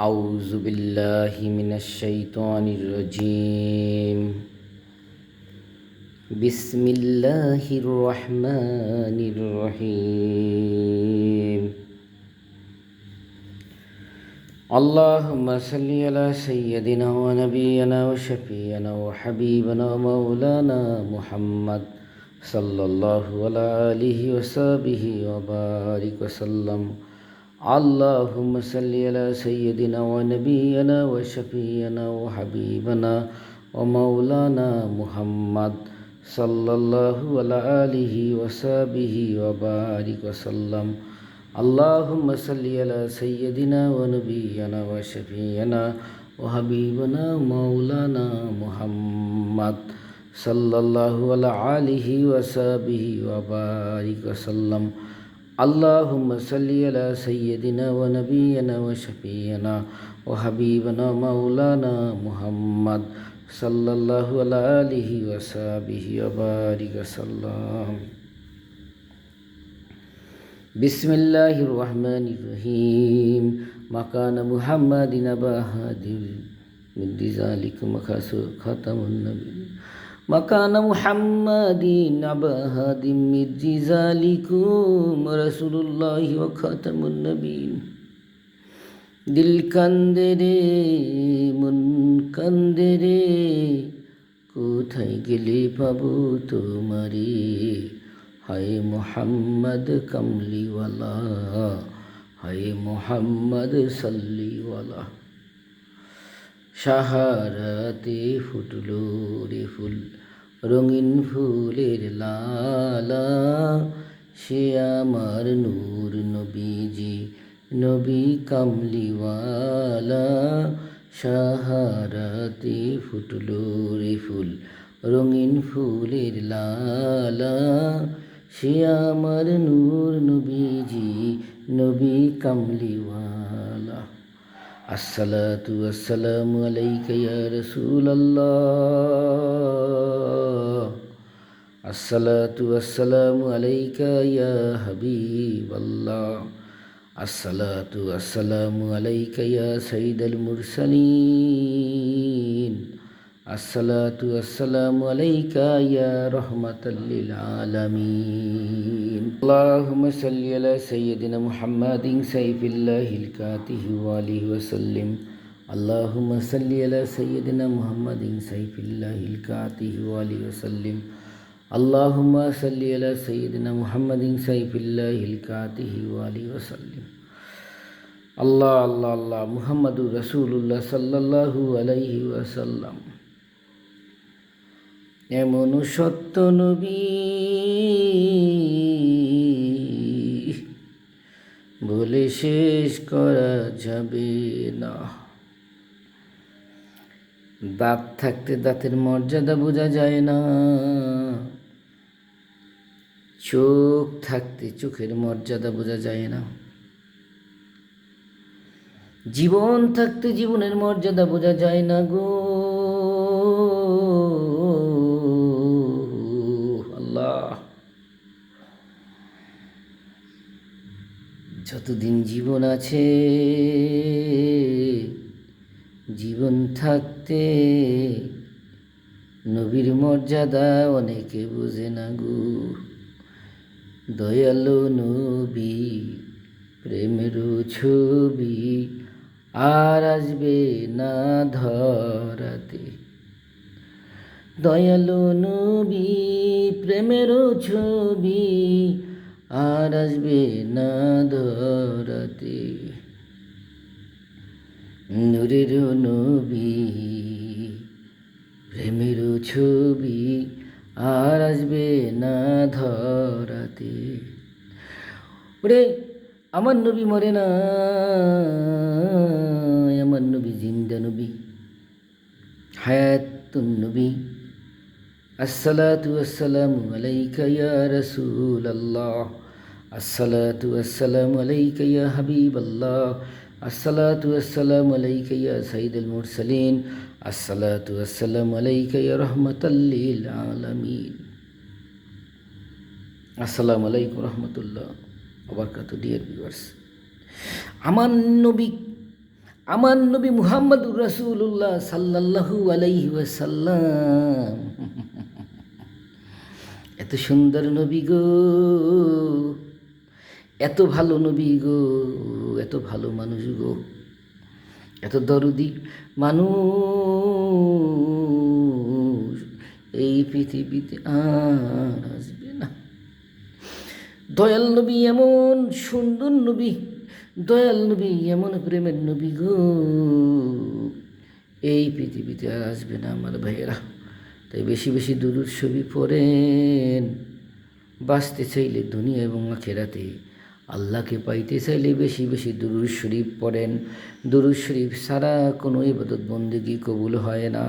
أعوذ بالله من الشيطان الرجيم. بسم الله الرحمن الرحيم. اللهم صل على سيدنا ونبينا وشفينا وحبيبنا ومولانا محمد صلى الله على آله وصحبه وبارك وسلم. اللهم صل على سيدنا ونبينا وشفينا وحبيبنا ومولانا محمد صلى الله على آله وصحبه وبارك وسلم. اللهم صل على سيدنا ونبينا وشفينا وحبيبنا مولانا محمد صلى الله على آله وصحبه وبارك وسلم. اللهم صل على سيدنا ونبينا وشفينا وحبيبنا مولانا محمد صلى الله على آله وصحبه وبارك وسلم. بسم الله الرحمن الرحيم. مكان محمد أبا هادر من ذلك مخاس ختم النبي. مكان محمد أبا هادم من ذلكم رسول الله وخاتم النبيين দিল কান্দে রে মন কান্দে রে কোথায় গেলে পাবো তোমারে হায় মোহাম্মদ কমলিওয়ালা হায় মোহাম্মদ সাল্লিওয়ালা সাহারাতে ফুটলো রে ফুল, রঙিন ফুলের লালা। সে আমার নূর নবীজি, নবী কামলিওয়ালা। সাহারাতে ফুটলো রে ফুল, রঙিন ফুলের লালা। সে আমার নূর নবীজি, নবী কামলিওয়ালা। الصلاة والسلام عليك يا رسول الله. الصلاة والسلام عليك يا حبيب الله. الصلاة والسلام عليك يا سيد المرسلين. الصلاة والسلام عليك يا رحمة للعالمين. সাইয়্যিদিনা মুহাম্মাদিন সাইফিল্লাহিল কাতিহি ওয়া আলিহি ওয়া সাল্লিম আল্লাহুম্মা সাল্লি আলা সাইয়্যিদিনা মুহাম্মাদিন সাইফিল্লাহিল কাতিহি ওয়া আলিহি ওয়া সাল্লিম আল্লাহুম্মা সাল্লি আলা সাইয়্যিদিনা মুহাম্মাদিন সাইফিল্লাহিল কাতিহি ওয়া আলিহি ওয়া সাল্লিম আল্লাহ আল্লাহ আল্লাহ মুহাম্মাদুর রাসূলুল্লাহ সাল্লাল্লাহু আলাইহি ওয়াসাল্লাম এমন সত্য নবী। বলে শেষ করা যাবে না। দাঁত থাকতে দাঁতের মর্যাদা বোঝা যায় না। চোখ থাকতে চোখের মর্যাদা বোঝা যায় না। জীবন থাকতে জীবনের মর্যাদা বোঝা যায় না গো। যতদিন জীবন আছে, জীবন থাকতে নবীর মর্যাদা অনেকে বোঝে না গো। দয়ালু নবী, প্রেমের ছবি আর আসবে না ধরাতে। দয়ালু নবী, প্রেমের ছবি আর আসবে না ধরাতে নূরের নবী, প্রেমের ছবি, আর আসবে না ধরাতে। ওরে, আমার নবী মরে না, আমার নবী জিন্দা নবী, হায়াতুন নবী। আসসালাতু আসসালামু আলাইকা ইয়া রাসূলাল্লাহ আসসালাতু আসসালামু আলাইকা ইয়া হাবিবাল্লাহ আসসালাতু আসসালামু আলাইকা ইয়া সাইয়্যিদুল মুরসালিন আসসালাতু আসসালামু আলাইকা ইয়া রাহমাতাল লিল আলামিন আসসালামু আলাইকুম রহমতুল্লাহ আবরকাত ডিয়ার ভিউয়ার্স আমার নবী আমার নবী মুহাম্মদুর রাসূলুল্লাহ সাল্লাল্লাহু আলাইহি ওয়াসাল্লাম এত সুন্দর নবী গো, এত ভালো নবী গো, এত ভালো মানুষ গো, এত দরদি মানুষ। এই পৃথিবীতে আর আসবে না। দয়াল নবী এমন সুন্দর নবী, দয়াল নবী এমন প্রেমের নবী গো, এই পৃথিবীতে আর আসবে না আমার ভাইয়েরা। তাই বেশি বেশি দুরুদ ছবি পড়েন। বাঁচতে চাইলে দুনিয়া এবং আখেরাতে আল্লাহকে পাইতে চাইলে বেশি বেশি দুরুদ শরীফ পড়েন। দুরুদ শরীফ সারা কোনো ইবাদত বন্দেগী কবুল হয় না।